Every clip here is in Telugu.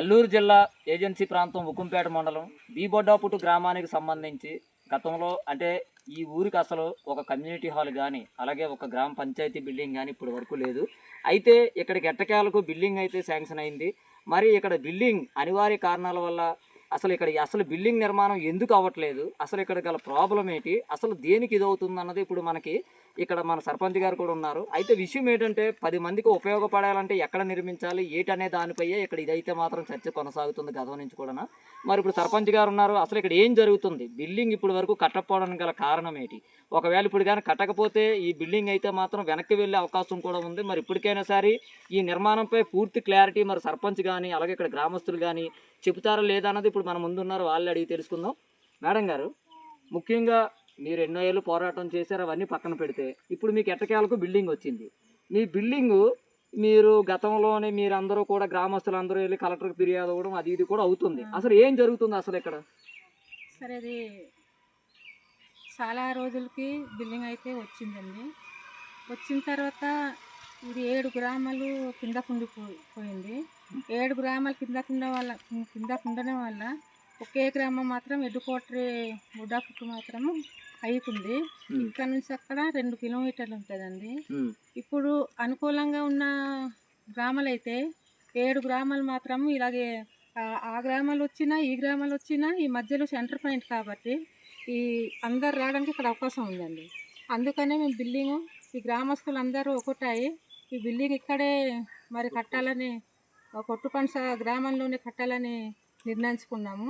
అల్లూరు జిల్లా ఏజెన్సీ ప్రాంతం ఉక్కుంపేట మండలం బీబొడ్డాపుట్టు గ్రామానికి సంబంధించి గతంలో అంటే ఈ ఊరికి అసలు ఒక కమ్యూనిటీ హాల్ కానీ అలాగే ఒక గ్రామ పంచాయతీ బిల్డింగ్ కానీ ఇప్పటి వరకు లేదు. అయితే ఇక్కడికి ఎట్టకేలకు బిల్డింగ్ అయితే శాంక్షన్ అయింది. మరి ఇక్కడ బిల్డింగ్ అనివార్య కారణాల వల్ల అసలు ఇక్కడ అసలు బిల్డింగ్ నిర్మాణం ఎందుకు అవ్వట్లేదు? అసలు ఇక్కడ గల ప్రాబ్లం ఏంటి? అసలు దేనికి ఇది అవుతుంది అన్నది ఇప్పుడు మనకి ఇక్కడ మన సర్పంచ్ గారు కూడా ఉన్నారు. అయితే విషయం ఏంటంటే పది మందికి ఉపయోగపడాలంటే ఎక్కడ నిర్మించాలి ఏటనే దానిపైయే ఇక్కడ ఇదైతే మాత్రం చర్చ కొనసాగుతుంది గతం నుంచి కూడా మరి ఇప్పుడు సర్పంచ్ గారు ఉన్నారు అసలు ఇక్కడ ఏం జరుగుతుంది? బిల్డింగ్ ఇప్పుడు వరకు కట్టకపోవడానికి గల కారణం ఏంటి? ఒకవేళ ఇప్పుడు కానీ కట్టకపోతే ఈ బిల్డింగ్ అయితే మాత్రం వెనక్కి వెళ్ళే అవకాశం కూడా ఉంది. మరి ఇప్పటికైనా సరే ఈ నిర్మాణంపై పూర్తి క్లారిటీ మరి సర్పంచ్ కానీ అలాగే ఇక్కడ గ్రామస్తులు కానీ చెబుతారా లేదా అన్నది ఇప్పుడు మన ముందున్నారు వాళ్ళు అడిగి తెలుసుకుందాం. మేడం గారు ముఖ్యంగా మీరు ఎన్నో ఏళ్ళు పోరాటం చేశారు అవన్నీ పక్కన పెడితే. ఇప్పుడు మీకు ఎట్టకేలకు బిల్డింగ్ వచ్చింది. మీ బిల్డింగు మీరు గతంలోనే మీరందరూ కూడా గ్రామస్తులందరూ వెళ్ళి కలెక్టర్కి ఫిర్యాదు అవ్వడం అది ఇది కూడా అవుతుంది. అసలు ఏం జరుగుతుంది అసలు ఇక్కడ? సరే అది చాలా రోజులకి బిల్డింగ్ అయితే వచ్చిందండి. వచ్చిన తర్వాత ఇది ఏడు గ్రామాలు కింద పోయింది. ఏడు గ్రామాలు కింద కింద వల్ల కింద ఉండడం వల్ల ఒకే గ్రామం మాత్రం ఎడ్డుకోటరి బుడ్డాపుట్టు మాత్రం అయిపోయింది ఇక్కడ నుంచి అక్కడ రెండు కిలోమీటర్లు ఉంటుందండి. ఇప్పుడు అనుకూలంగా ఉన్న గ్రామాలు అయితే ఏడు గ్రామాలు మాత్రం ఇలాగే ఆ- గ్రామాలు వచ్చినా ఈ గ్రామాలు వచ్చినా ఈ మధ్యలో సెంటర్ పాయింట్ కాబట్టి ఈ అందరు రావడానికి ఇక్కడ అవకాశం ఉందండి. అందుకనే మేము బిల్డింగ్ ఈ గ్రామస్తులు అందరూ ఒకటాయి ఈ బిల్డింగ్ ఇక్కడే మరి కట్టాలని కొట్టుపంచ గ్రామంలోనే కట్టాలని నిర్ణయించుకున్నాము.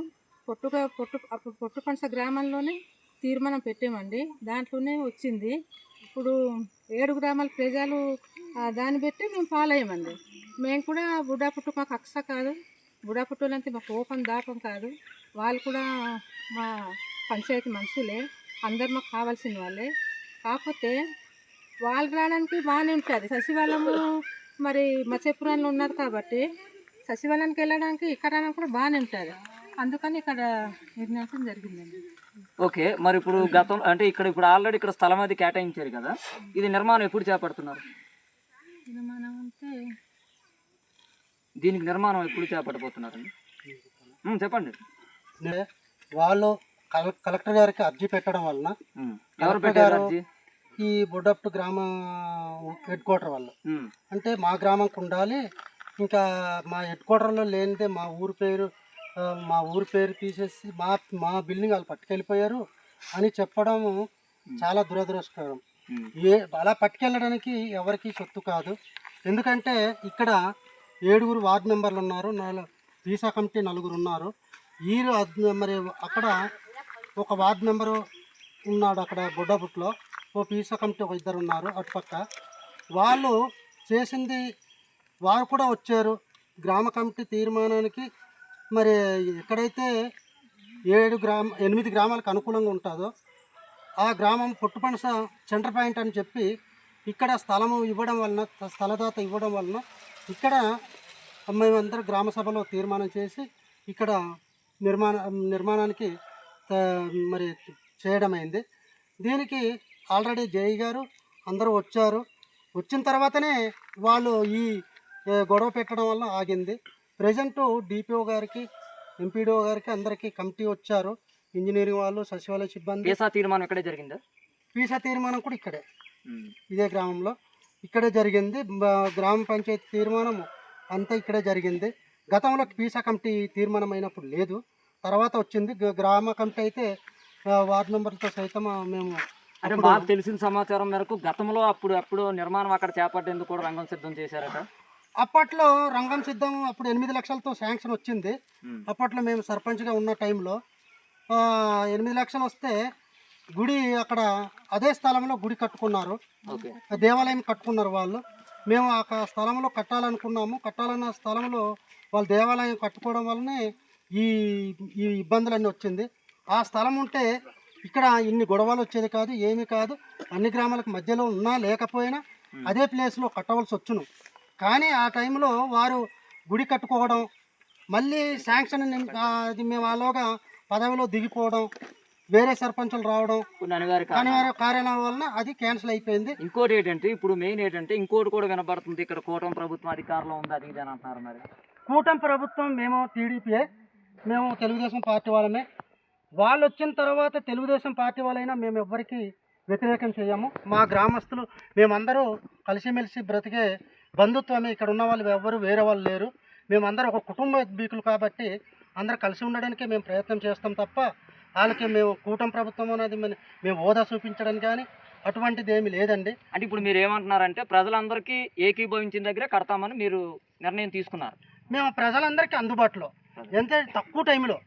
పొట్టుగా పొట్టు అప్పుడు పొట్టుపంచ గ్రామంలోనే తీర్మానం పెట్టామండి. దాంట్లోనే వచ్చింది. ఇప్పుడు ఏడు గ్రామాల ప్రజలు దాన్ని బట్టి మేము ఫాలో అయ్యామండి మేము కూడా బుడ్డాపుట్టు మాకు అక్స కాదు. బుడ్డాపుట్టులంటే మాకు కోపం దాపం కాదు. వాళ్ళు కూడా మా పంచాయతీ మనుషులే. అందరు మాకు కావాల్సిన వాళ్ళే. కాకపోతే వాళ్ళు రావడానికి బాగానే ఉంటుంది. సచివాలయము మరి మచేపురంలో ఉన్నారు కాబట్టి సచివాలయానికి వెళ్ళడానికి ఇక్కడ కూడా బాగానే ఉంటుంది. అందుకని ఇక్కడ నిర్ణయించడం జరిగిందండి. ఓకే మరి ఇప్పుడు గతం అంటే ఇక్కడ ఇప్పుడు ఆల్రెడీ ఇక్కడ స్థలం అది కేటాయించారు కదా. ఇది నిర్మాణం ఎప్పుడు చేపడుతున్నారు? మనం అంటే దీనికి నిర్మాణం ఎప్పుడు చేపట్టబోతున్నారండి? ఉమ్, చెప్పండి. నే- వాళ్ళు కల- కలెక్టర్ గారికి అర్జీ పెట్టడం వలన ఎవరు కలెక్టర్ పెట్టారు గారు అర్జీ? ఈ బుడ్డప్టు గ్రామ హెడ్ క్వార్టర్ వాళ్ళు. ఉమ్, అంటే మా గ్రామంకి ఉండాలి ఇంకా మా హెడ్ క్వార్టర్లో లేనిదే మా ఊరి పేరు మా ఊరి పేరు తీసేసి మా మా బిల్డింగ్ వాళ్ళు పట్టుకెళ్ళిపోయారు అని చెప్పడం చాలా దురదృష్టకరం. ఏ అలా పట్టుకెళ్ళడానికి ఎవరికి సొత్తు కాదు. ఎందుకంటే ఇక్కడ ఏడుగురు వార్డు మెంబర్లు ఉన్నారు నాలుగు వీసా కమిటీ నలుగురు ఉన్నారు. ఈ రా- మరి అక్కడ ఒక వార్డు మెంబరు ఉన్నాడు అక్కడ బుడ్డబుట్లో ఓ పీసా కమిటీ ఒక ఇద్దరు ఉన్నారు అటుపక్క. వాళ్ళు చేసింది వారు కూడా వచ్చారు. గ్రామ కమిటీ తీర్మానానికి మరి ఎక్కడైతే ఏడు గ్రామ ఎనిమిది గ్రామాలకు అనుకూలంగా ఉంటుందో ఆ గ్రామం పుట్టుపనస సెంటర్ పాయింట్ అని చెప్పి ఇక్కడ స్థలము ఇవ్వడం వలన స్థలదాత ఇవ్వడం వలన ఇక్కడ మేమందరం గ్రామ సభలో తీర్మానం చేసి ఇక్కడ నిర్మాణ నిర్మాణానికి మరి చేయడమైంది. దీనికి ఆల్రెడీ జై గారు అందరూ వచ్చారు. వచ్చిన తర్వాతనే వాళ్ళు ఈ గొడవ పెట్టడం వల్ల ఆగింది. ప్రజెంటు డిపిఓ గారికి ఎంపీడీఓ గారికి అందరికీ కమిటీ వచ్చారు. ఇంజనీరింగ్ వాళ్ళు సచివాలయ సిబ్బంది. వీసా తీర్మానం ఎక్కడే జరిగిందా? వీసా తీర్మానం కూడా ఇక్కడే. ఇదే గ్రామంలో. ఇక్కడే జరిగింది. గ్రామ పంచాయతీ తీర్మానం అంతా ఇక్కడే జరిగింది. గతంలో వీసా కమిటీ తీర్మానం అయినప్పుడు లేదు. తర్వాత వచ్చింది. గ్రామ కమిటీ అయితే వార్డు మెంబర్లతో సైతం మేము అంటే మాకు తెలిసిన సమాచారం మేరకు గతంలో అప్పుడు అప్పుడు నిర్మాణం అక్కడ చేపట్టేందుకు కూడా రంగం సిద్ధం చేశారట. అప్పట్లో రంగం సిద్ధం అప్పుడు ఎనిమిది లక్షలతో శాంక్షన్ వచ్చింది. అప్పట్లో మేము సర్పంచ్గా ఉన్న టైంలో ఎనిమిది లక్షలు వస్తే గుడి అక్కడ అదే స్థలంలో గుడి కట్టుకున్నారు. దేవాలయం కట్టుకున్నారు వాళ్ళు. మేము ఆ స్థలంలో కట్టాలనుకున్నాము. కట్టాలన్న స్థలంలో వాళ్ళు దేవాలయం కట్టుకోవడం వల్లనే ఈ ఈ ఇబ్బందులన్నీ వచ్చింది. ఆ స్థలం ఉంటే ఇక్కడ ఇన్ని గొడవలు వచ్చేది కాదు ఏమీ కాదు. అన్ని గ్రామాలకు మధ్యలో ఉన్నా లేకపోయినా అదే ప్లేస్లో కట్టవలసి వచ్చును. కానీ ఆ టైంలో వారు గుడి కట్టుకోవడం మళ్ళీ శాంక్షన్ అది మేము ఆలోగా పదవిలో దిగిపోవడం వేరే సర్పంచులు రావడం అనివార్య కారణాలు. వలన అది క్యాన్సిల్ అయిపోయింది. ఇంకోటి ఏంటంటే ఇప్పుడు మెయిన్ ఏంటంటే ఇంకోటి కూడా వినపడుతుంది ఇక్కడ కూటమి ప్రభుత్వం అధికారంలో ఉంది అది ఇది అని అంటున్నారు మరి. కూటమి ప్రభుత్వం మేము టీడీపీయే మేము తెలుగుదేశం పార్టీ వాళ్ళమే. వాళ్ళు వచ్చిన తర్వాత తెలుగుదేశం పార్టీ వాళ్ళైనా మేము ఎవ్వరికి వ్యతిరేకం చేయము. మా గ్రామస్తులు మేమందరూ కలిసిమెలిసి బ్రతికే బంధుత్వమే ఇక్కడ ఉన్న వాళ్ళు ఎవ్వరు వేరే వాళ్ళు లేరు. మేమందరం ఒక కుటుంబ బీకులు కాబట్టి అందరూ కలిసి ఉండడానికే మేము ప్రయత్నం చేస్తాం తప్ప వాళ్ళకి మేము కూటమి ప్రభుత్వం అనేది మేము హోదా చూపించడానికి కానీ అటువంటిది ఏమీ లేదండి. అంటే ఇప్పుడు మీరు ఏమంటున్నారంటే ప్రజలందరికీ ఏకీభవించిన దగ్గరే కడతామని మీరు నిర్ణయం తీసుకున్నారు. మేము ప్రజలందరికీ అందుబాటులో. ఎంత తక్కువ టైంలో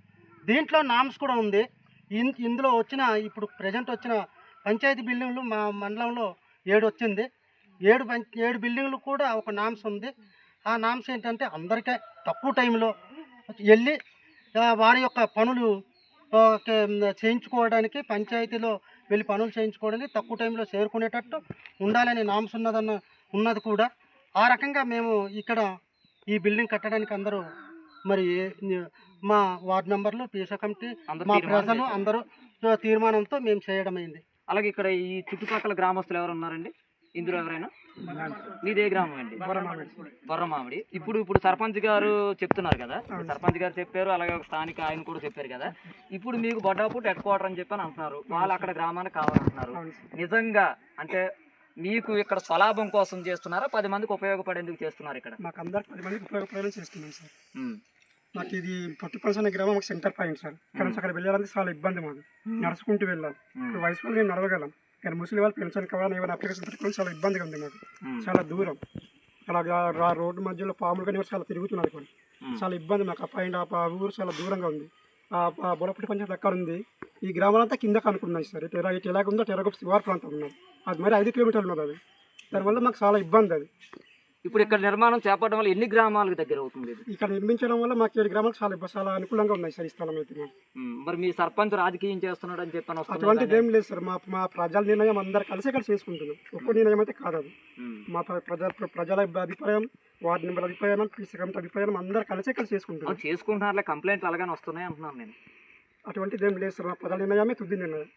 దీంట్లో నామ్స్ కూడా ఉంది. ఇన్- ఇందులో వచ్చిన ఇప్పుడు ప్రజెంట్ వచ్చిన పంచాయతీ బిల్డింగ్లు మా మండలంలో ఏడు వచ్చింది ఏడు ఏడు బిల్డింగ్లు కూడా ఒక నామ్స్ ఉంది. ఆ నామ్స్ ఏంటంటే అందరికీ తక్కువ టైంలో వెళ్ళి వారి యొక్క పనులు చేయించుకోవడానికి పంచాయతీలో వెళ్ళి పనులు చేయించుకోవడానికి తక్కువ టైంలో చేరుకునేటట్టు ఉండాలని నామ్స్ ఉన్నదన్న ఉన్నది కూడా. ఆ రకంగా మేము ఇక్కడ ఈ బిల్డింగ్ కట్టడానికి అందరూ మరి మా వార్డు మెంబర్లు పీసా కమిటీ అందరూ మా ప్రజలు. అందరూ తీర్మానంతో మేము చేయడమైంది. అలాగే ఇక్కడ ఈ చుట్టుపక్కల గ్రామస్తులు ఎవరు ఉన్నారండి? ఇందులో ఎవరైనా? మీదే గ్రామం అండి. బొర్రమామిడి. ఇప్పుడు ఇప్పుడు సర్పంచ్ గారు చెప్తున్నారు కదా. సర్పంచ్ గారు చెప్పారు అలాగే ఒక స్థానిక ఆయన కూడా చెప్పారు కదా. ఇప్పుడు మీకు బొడ్డాపూట్ హెడ్ క్వార్టర్ అని చెప్పని అంటున్నారు. వాళ్ళు అక్కడ గ్రామానికి కావాలంటున్నారు. నిజంగా అంటే మీకు ఇక్కడ స్వలాభం కోసం చేస్తున్నారా? పది మందికి ఉపయోగపడేందుకు చేస్తున్నారు ఇక్కడ? మాకు అందరికి పది మందికి ఉపయోగపడేలా చేస్తున్నాం సార్. మాకు ఇది పొట్టిపల్స్ అనే గ్రామం మాకు సెంటర్ పాయింట్ సార్. ఇక్కడ నుంచి అక్కడ వెళ్ళాలంటే చాలా ఇబ్బంది మాకు. నడుచుకుంటూ వెళ్ళాలి. ఇప్పుడు వయసు వాళ్ళు మేము నడవగలం. కానీ ముసలి వాళ్ళు పెన్షన్ కావాలని ఏమైనా అప్లికేషన్ పెట్టుకోవడం చాలా ఇబ్బందిగా ఉంది మాకు. చాలా దూరం. అలాగా ఆ రోడ్డు మధ్యలో పాములు కానీ చాలా తిరుగుతున్నారు కొన్ని. చాలా ఇబ్బంది మాకు. ఆ పాయింట్ ఆ ఊరు చాలా దూరంగా ఉంది. ఆ బొలపట్టి పంచాయతీ అక్కడ ఉంది. ఈ గ్రామాలంతా కిందకు అనుకున్నాయి సార్. ఇటు ఇటు ఎలాగ ఉందో టెరగొప్ప శివారు ప్రాంతం ఉన్నది. అది మరి ఐదు కిలోమీటర్లు ఉన్నది అది. దానివల్ల మాకు చాలా ఇబ్బంది అది. ఇప్పుడు ఇక్కడ నిర్మాణం చేపట్టడం వల్ల ఎన్ని గ్రామాలకు దగ్గర అవుతుంది ఇక్కడ నిర్మించడం వల్ల మాకు ఏడు గ్రామాలకు చాలా చాలా అనుకూలంగా ఉన్నాయి సార్ ఈ స్థలం అయితే. మరి మీ సర్పంచ్ రాజకీయం చేస్తున్నాడు అని చెప్పని అటువంటిది ఏం లేదు సార్. మా మా ప్రజల నిర్ణయం అందరు కలిసి ఇక్కడ చేసుకుంటున్నాం. ఒక్క నిర్ణయం అయితే కాదు అది మా ప్ర- ప్రజల ప్రజల అభిప్రాయం వార్డు మెంబర్ అభిప్రాయం పీసీ కమిటీ అభిప్రాయం అందరు కలిసి కలిసి చేసుకుంటున్నాం. చేసుకుంటున్నారులే. కంప్లైంట్లు అలాగనే వస్తున్నాయి అంటున్నాను నేను. అటువంటిది ఏం లేదు సార్. మా ప్రజల నిర్ణయమే తుది నిర్ణయం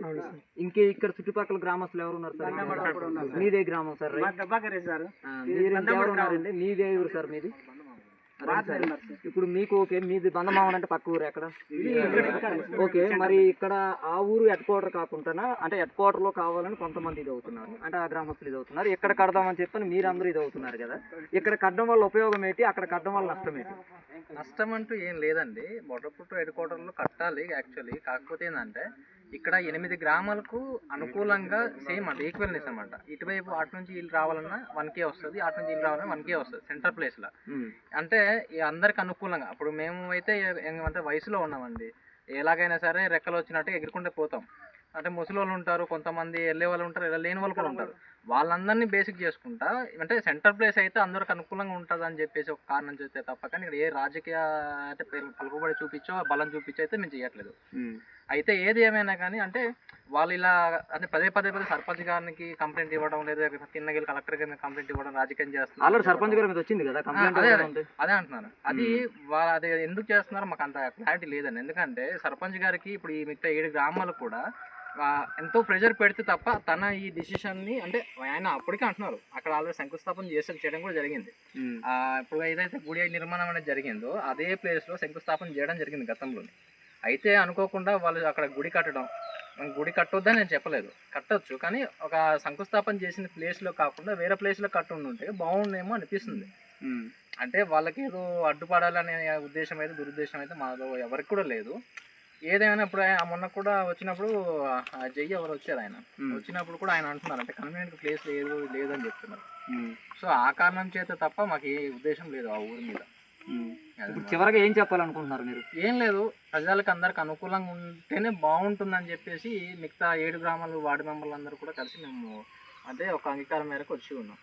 అవును సార్. ఇంకే ఇక్కడ చుట్టుపక్కల గ్రామస్తులు ఎవరు ఉన్నారు సార్? మీదే గ్రామం సార్ మీరు ఇంకెవరు ఉన్నారండి? మీదే ఊరు సార్ మీది. ఇప్పుడు మీకు ఓకే మీది బంధమావన్ అంటే పక్క ఊరు ఎక్కడ? ఓకే మరి ఇక్కడ ఆ ఊరు హెడ్ క్వార్టర్ కాకుండా అంటే హెడ్ క్వార్టర్లో కావాలని కొంతమంది ఇది అవుతున్నారు. అంటే ఆ గ్రామస్తులు ఇది అవుతున్నారు. ఇక్కడ కడదామని చెప్పని మీరందరూ ఇది అవుతున్నారు కదా. ఇక్కడ కట్టడం వల్ల ఉపయోగం ఏంటి? అక్కడ కట్టడం వల్ల నష్టం ఏంటి? నష్టం అంటూ ఏం లేదండి. బొడ్డపుట్టు హెడ్ క్వార్టర్లో కట్టాలి యాక్చువల్లీ కాకపోతే ఏంటంటే ఇక్కడ ఎనిమిది గ్రామాలకు అనుకూలంగా సేమ్ అంట ఈక్వల్నెస్ అనమాట ఇటువైపు అటు నుంచి వీళ్ళు రావాలన్నా వన్ కే వస్తుంది అటు నుంచి వీళ్ళు రావాలన్నా వన్ కే వస్తుంది సెంటర్ ప్లేస్లో. అంటే అందరికి అనుకూలంగా అప్పుడు మేము అయితే ఏమంటే వయసులో ఉన్నామండి. ఎలాగైనా సరే రెక్కలు వచ్చినట్టు ఎగురుకుంటే పోతాం. అంటే ముసలి వాళ్ళు ఉంటారు కొంతమంది వెళ్ళే వాళ్ళు ఉంటారు ఇలా లేని వాళ్ళు కూడా ఉంటారు. వాళ్ళందరినీ బేసిక్ చేసుకుంటా. అంటే సెంటర్ ప్లేస్ అయితే అందరికి అనుకూలంగా ఉంటుంది అని చెప్పేసి ఒక కారణం చేస్తే తప్ప కానీ ఇక్కడ ఏ రాజకీయ పలు- పలుకుబడి చూపించో బలం చూపించో అయితే మేము చేయట్లేదు. అయితే ఏది ఏమైనా కానీ అంటే వాళ్ళు ఇలా అంటే పదే పదే పదే సర్పంచ్ గారికి కంప్లైంట్ ఇవ్వడం లేదా తిన్నగిరి కలెక్టర్ గారికి కంప్లైంట్ ఇవ్వడం రాజకీయం చేస్తున్నారు. సర్పంచ్ గారి మీద వచ్చింది కదా అదే, అంటున్నాను. అది వాళ్ళ అది ఎందుకు చేస్తున్నారో మాకు అంత క్లారిటీ లేదండి ఎందుకంటే సర్పంచ్ గారికి ఇప్పుడు ఈ మిగతా ఏడు గ్రామాలు కూడా ఎంతో ప్రెషర్ పెడితే తప్ప తన ఈ డిసిషన్ని అంటే ఆయన అప్పటికే అంటున్నారు. అక్కడ ఆల్రెడీ శంకుస్థాపన చేసే చేయడం కూడా జరిగింది. ఇప్పుడు ఏదైతే గుడి నిర్మాణం అనేది జరిగిందో అదే ప్లేస్లో శంకుస్థాపన చేయడం జరిగింది గతంలో అయితే అనుకోకుండా వాళ్ళు అక్కడ గుడి కట్టడం గుడి కట్టొద్దని నేను చెప్పలేదు. కట్టొచ్చు కానీ ఒక శంకుస్థాపన చేసిన ప్లేస్లో కాకుండా వేరే ప్లేస్లో కట్టు ఉంటే బాగుండేమో అనిపిస్తుంది. అంటే వాళ్ళకి ఏదో అడ్డుపడాలనే ఉద్దేశం అయితే దురుద్దేశం అయితే మాలో ఎవరికి కూడా లేదు. ఏదేమైనా ఇప్పుడు ఆయన మొన్న కూడా వచ్చినప్పుడు జయ్యి ఎవరు వచ్చారు ఆయన. వచ్చినప్పుడు కూడా ఆయన అంటున్నారు అంటే కన్వీనియంట్ ప్లేస్ లేదు లేదని చెప్తున్నారు. సో ఆ కారణం చేత తప్ప మాకు ఏ ఉద్దేశం లేదు ఆ ఊరి మీద. ఇప్పుడు. చివరగా ఏం చెప్పాలనుకుంటున్నారు మీరు ఏం లేదు ప్రజలకు అందరికి అనుకూలంగా ఉంటేనే బాగుంటుందని చెప్పేసి మిగతా ఏడు గ్రామాలు వార్డు మెంబర్లు అందరూ కూడా కలిసి మేము అంటే ఒక అంగీకారం మేరకు వచ్చి ఉన్నాం.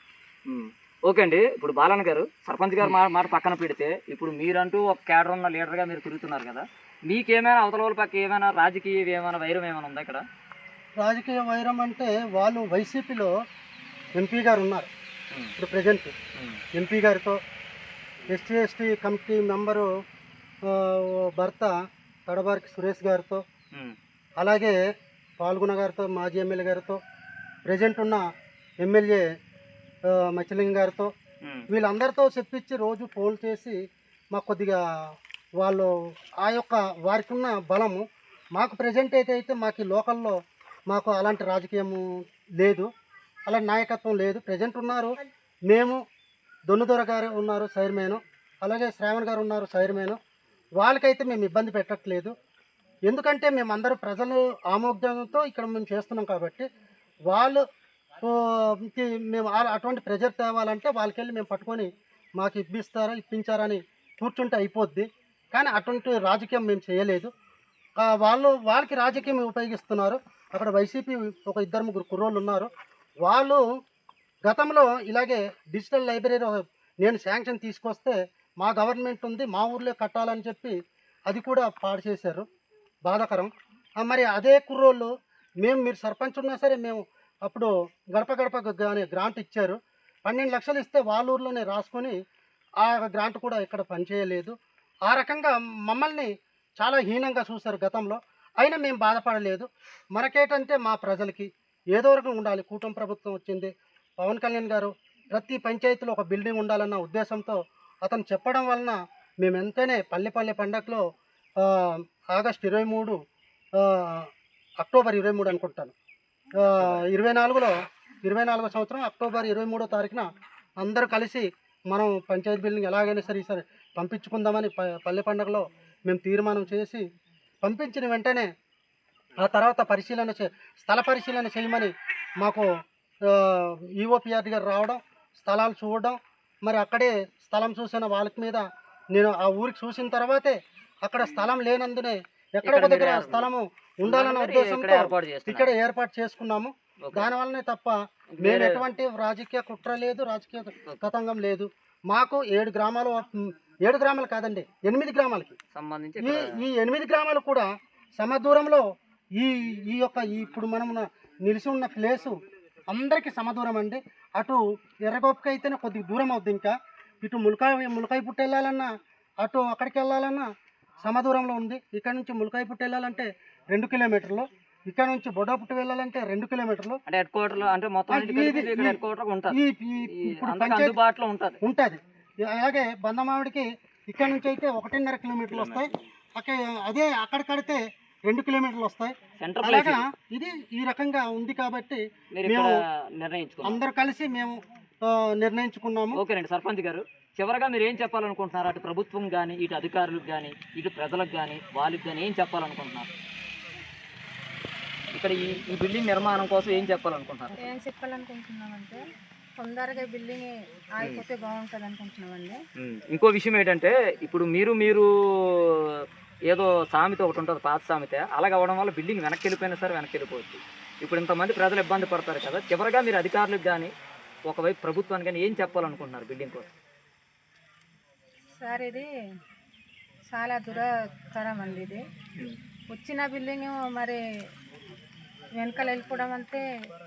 ఓకే అండి. ఇప్పుడు బాలన్న గారు సర్పంచ్ గారు మాట మాట పక్కన పెడితే ఇప్పుడు మీరంటూ ఒక కేడర్ ఉన్న లీడర్గా మీరు తిరుగుతున్నారు కదా మీకేమైనా అవతల వాళ్ళ పక్క ఏమైనా రాజకీయ ఏమైనా వైరం ఏమైనా ఉందా ఇక్కడ? రాజకీయ వైరం అంటే వాళ్ళు వైసీపీలో ఎంపీ గారు ఉన్నారు. ఇప్పుడు ప్రజెంట్ ఎంపీ గారితో ఎస్టీ ఎస్టీ కమిటీ మెంబరు భర్త తడబారికి సురేష్ గారితో. అలాగే పాల్గొన గారితో మాజీ ఎమ్మెల్యే గారితో ప్రజెంట్ ఉన్న ఎమ్మెల్యే మచ్చలింగ గారితో. వీళ్ళందరితో చెప్పించి రోజు ఫోన్ చేసి మాకు కొద్దిగా వాళ్ళు ఆ యొక్క వారికి ఉన్న బలము మాకు ప్రజెంట్ అయితే అయితే మాకు ఈ లోకల్లో మాకు అలాంటి రాజకీయము లేదు అలాంటి నాయకత్వం లేదు. ప్రజెంట్ ఉన్నారు మేము దొన్నుదొర గారు ఉన్నారు చైర్మన్ అలాగే శ్రావణ్ గారు ఉన్నారు చైర్మన్ వాళ్ళకైతే మేము ఇబ్బంది పెట్టట్లేదు. ఎందుకంటే మేము అందరూ ప్రజలు ఆమోదంతో ఇక్కడ మేము చేస్తున్నాం కాబట్టి వాళ్ళు మేము అటువంటి ప్రెజర్ తేవాలంటే వాళ్ళకెళ్ళి మేము పట్టుకొని మాకు ఇప్పిస్తారా ఇప్పించారని కూర్చుంటే అయిపోద్ది. కానీ అటువంటి రాజకీయం మేము చేయలేదు. వాళ్ళు వాళ్ళకి రాజకీయం ఉపయోగిస్తున్నారు. అక్కడ వైసీపీ ఒక ఇద్దరు ముగ్గురు కుర్రోళ్ళు ఉన్నారు. వాళ్ళు గతంలో ఇలాగే డిజిటల్ లైబ్రరీ నేను శాంక్షన్ తీసుకొస్తే మా గవర్నమెంట్ ఉంది మా ఊర్లో కట్టాలని చెప్పి అది కూడా పాడు చేశారు. బాధాకరం. మరి అదే కుర్రోళ్ళు మేము మీరు సర్పంచ్ ఉన్నా సరే మేము అప్పుడు గడప గడప కానీ గ్రాంట్ ఇచ్చారు. పన్నెండు లక్షలు ఇస్తే వాళ్ళ ఊర్లోనే రాసుకొని ఆ గ్రాంట్ కూడా ఇక్కడ పనిచేయలేదు. ఆ రకంగా మమ్మల్ని చాలా హీనంగా చూశారు గతంలో. అయినా మేము బాధపడలేదు. మనకేటంటే మా ప్రజలకి ఏదో రకం ఉండాలి. కూటమి ప్రభుత్వం వచ్చింది. పవన్ కళ్యాణ్ గారు ప్రతి పంచాయతీలో ఒక బిల్డింగ్ ఉండాలన్న ఉద్దేశంతో అతను చెప్పడం వలన మేము ఎంతనే పల్లె పండగలో ఆగస్ట్ ఇరవై మూడు అక్టోబర్ ఇరవై మూడు అనుకుంటాను. ఇరవై నాలుగులో ఇరవై నాలుగో సంవత్సరం అక్టోబర్ ఇరవై మూడో తారీఖున అందరూ కలిసి మనం పంచాయతీ బిల్డింగ్ ఎలాగైనా సరే ఈసారి పంపించుకుందామని పల్లె పండుగలో మేము తీర్మానం చేసి పంపించిన వెంటనే ఆ తర్వాత పరిశీలన చే స్థల పరిశీలన చేయమని మాకు ఈఓపిఆర్డి గారు రావడం స్థలాలు చూడడం మరి అక్కడే స్థలం చూసిన వాళ్ళకి మీద నేను ఆ ఊరికి చూసిన తర్వాతే అక్కడ స్థలం లేనందునే ఎక్కడ ఒక దగ్గర స్థలము ఉండాలన్న ఇక్కడ ఉద్దేశంతో. ఇక్కడ ఏర్పాటు చేసుకున్నాము. దానివల్లనే తప్ప మేము ఎటువంటి రాజకీయ కుట్ర లేదు రాజకీయ కతంగం లేదు. మాకు ఏడు గ్రామాలు ఏడు గ్రామాలు కాదండి ఎనిమిది గ్రామాలకి. సంబంధించి ఈ ఎనిమిది గ్రామాలు కూడా సమదూరంలో ఈ ఈ యొక్క ఇప్పుడు మనం నిలిచి ఉన్న ప్లేసు అందరికీ సమదూరం అండి. అటు ఎర్రగొప్పకి అయితేనే కొద్దిగా దూరం అవుద్ది ఇంకా. ఇటు ములకాయ ములకాయ పుట్టు వెళ్ళాలన్నా అటు అక్కడికి వెళ్ళాలన్నా సమదూరంలో ఉంది. ఇక్కడ నుంచి ములకాయ పుట్టు వెళ్ళాలంటే రెండు కిలోమీటర్లు. ఇక్కడ నుంచి బొడాపుట్టు వెళ్ళాలంటే రెండు కిలోమీటర్లు. అంటే హెడ్ క్వార్టర్ అంటే మొత్తం హెడ్ క్వార్టర్ ఉంటుంది. అందుబాటులో ఉంటుంది. ఉంటుంది. అలాగే బందమావిడికి ఇక్కడ నుంచి అయితే ఒకటిన్నర కిలోమీటర్లు వస్తాయి. అక్కడ అదే అక్కడ కడితే రెండు కిలోమీటర్లు వస్తాయి. అలాగా ఇది. ఈ రకంగా ఉంది కాబట్టి మేము అందరు కలిసి మేము నిర్ణయించుకున్నాము. ఓకేనండి సర్పంచ్ గారు. చివరగా మీరు ఏం చెప్పాలనుకుంటున్నారు? అటు ప్రభుత్వం కానీ ఇటు అధికారులకు కానీ ఇటు ప్రజలకు కానీ వాళ్ళకి కానీ ఏం చెప్పాలనుకుంటున్నారు? ఇక్కడ ఈ ఈ బిల్డింగ్ నిర్మాణం కోసం ఏం చెప్పాలనుకుంటున్నారు? ఏం చెప్పాలనుకుంటున్నామంటే తొందరగా బిల్డింగ్ ఆగిపోతే బాగుంటుంది అనుకుంటున్నామండి ఇంకో విషయం ఏంటంటే ఇప్పుడు మీరు మీరు ఏదో సామెత ఒకటి ఉంటుంది పాత సామెత. అలాగ అవ్వడం వల్ల బిల్డింగ్ వెనక్కి వెళ్ళిపోయినా సరే వెనక్కి వెళ్ళిపోవచ్చు. ఇప్పుడు ఇంతమంది ప్రజలు ఇబ్బంది పడతారు కదా చివరగా మీరు అధికారులకు కానీ ఒకవైపు ప్రభుత్వానికి కానీ ఏం చెప్పాలనుకుంటున్నారు బిల్డింగ్ కోసం? సార్ ఇది చాలా దురకరం అండి ఇది. వచ్చిన బిల్డింగ్ మరి వెనకాల వెళ్ళిపోవడం అంటే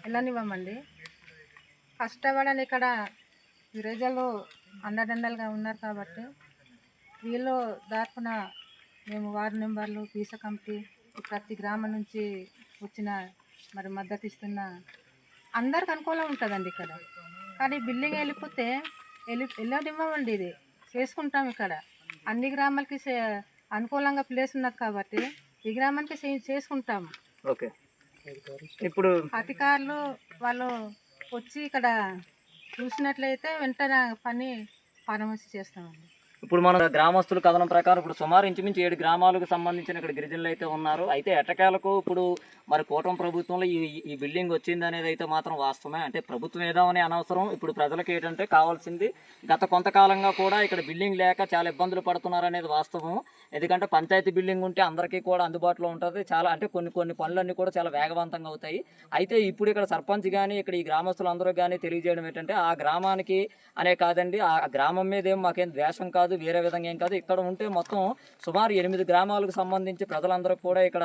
వెళ్ళనివ్వమండి కష్టపడని ఇక్కడ ప్రజలు అండదండలుగా ఉన్నారు కాబట్టి వీళ్ళు దాపున మేము వార్డు మెంబర్లు పీస కమిటీ ప్రతి గ్రామం నుంచి వచ్చిన మరి మద్దతు ఇస్తున్న అందరికి అనుకూలం ఉంటుందండి ఇక్కడ. కానీ బిల్డింగ్ వెళ్ళిపోతే వెళ్ళి వెళ్ళనివ్వమండి ఇది. చేసుకుంటాం ఇక్కడ. అన్ని గ్రామాలకి అనుకూలంగా ప్లేస్ ఉన్నది కాబట్టి ఈ గ్రామానికి చేసుకుంటాము చేసుకుంటాం. ఓకే. ఇప్పుడు అధికారులు వాళ్ళు వచ్చి ఇక్కడ చూసినట్లయితే వెంటనే పని పరామర్శ చేస్తామండి. ఇప్పుడు మన గ్రామస్తుల కథనం ప్రకారం ఇప్పుడు సుమారు ఇంచుమించు ఏడు గ్రామాలకు సంబంధించిన ఇక్కడ గిరిజనులు అయితే ఉన్నారు. అయితే ఎటకాలకు ఇప్పుడు మరి కూటమి ప్రభుత్వంలో ఈ ఈ బిల్డింగ్ వచ్చింది అనేది అయితే మాత్రం వాస్తవమే. అంటే ప్రభుత్వం ఏదో అని అనవసరం. ఇప్పుడు ప్రజలకు ఏంటంటే కావాల్సింది గత కొంతకాలంగా కూడా ఇక్కడ బిల్డింగ్ లేక చాలా ఇబ్బందులు పడుతున్నారు అనేది వాస్తవం. ఎందుకంటే పంచాయతీ బిల్డింగ్ ఉంటే అందరికీ కూడా అందుబాటులో ఉంటుంది. చాలా అంటే కొన్ని కొన్ని పనులన్నీ కూడా చాలా వేగవంతంగా అవుతాయి. అయితే ఇప్పుడు ఇక్కడ సర్పంచ్ కానీ ఇక్కడ ఈ గ్రామస్తులు అందరూ కానీ తెలియజేయడం ఏంటంటే ఆ గ్రామానికి అనే కాదండి ఆ గ్రామం మీద ఏం మాకేం ద్వేషం కాదు. వేరే విధంగా ఏం కాదు. ఇక్కడ ఉంటే మొత్తం సుమారు ఎనిమిది గ్రామాలకు సంబంధించి ప్రజలందరూ కూడా ఇక్కడ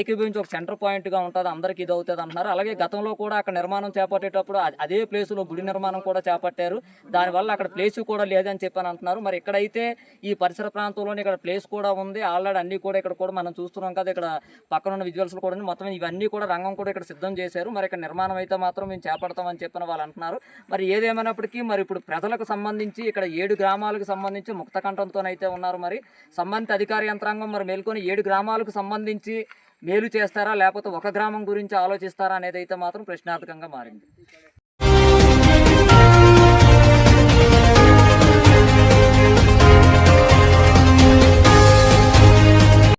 ఏకీభవించి ఒక సెంటర్ పాయింట్గా ఉంటుంది. అందరికీ ఇది అవుతుంది అంటున్నారు. అలాగే గతంలో కూడా అక్కడ నిర్మాణం చేపట్టేటప్పుడు అదే ప్లేసులో గుడి నిర్మాణం కూడా చేపట్టారు. దానివల్ల అక్కడ ప్లేస్ కూడా లేదని చెప్పని అంటున్నారు. మరి ఇక్కడైతే ఈ పరిసర ప్రాంతంలోనే ఇక్కడ ప్లేస్ కూడా ఉంది. ఆల్రెడీ అన్ని కూడా ఇక్కడ కూడా మనం చూస్తున్నాం కదా ఇక్కడ పక్కన ఉన్న విజువల్స్ కూడా ఉంది. మొత్తం ఇవన్నీ కూడా రంగం కూడా ఇక్కడ సిద్ధం చేశారు. మరి ఇక్కడ నిర్మాణం అయితే మాత్రం మేము చేపడతామని చెప్పిన వాళ్ళు అంటున్నారు. మరి ఏదేమైనప్పటికీ మరి ఇప్పుడు ప్రజలకు సంబంధించి ఇక్కడ ఏడు గ్రామాలకు సంబంధించి ముక్త కంఠంతోనైతే ఉన్నారు మరి. సంబంధిత అధికార యంత్రాంగం మరి మేల్కొని ఏడు గ్రామాలకు సంబంధించి మేలు చేస్తారా లేకపోతే ఒక గ్రామం గురించి ఆలోచిస్తారా అనేది అయితే మాత్రం ప్రశ్నార్థకంగా మారింది.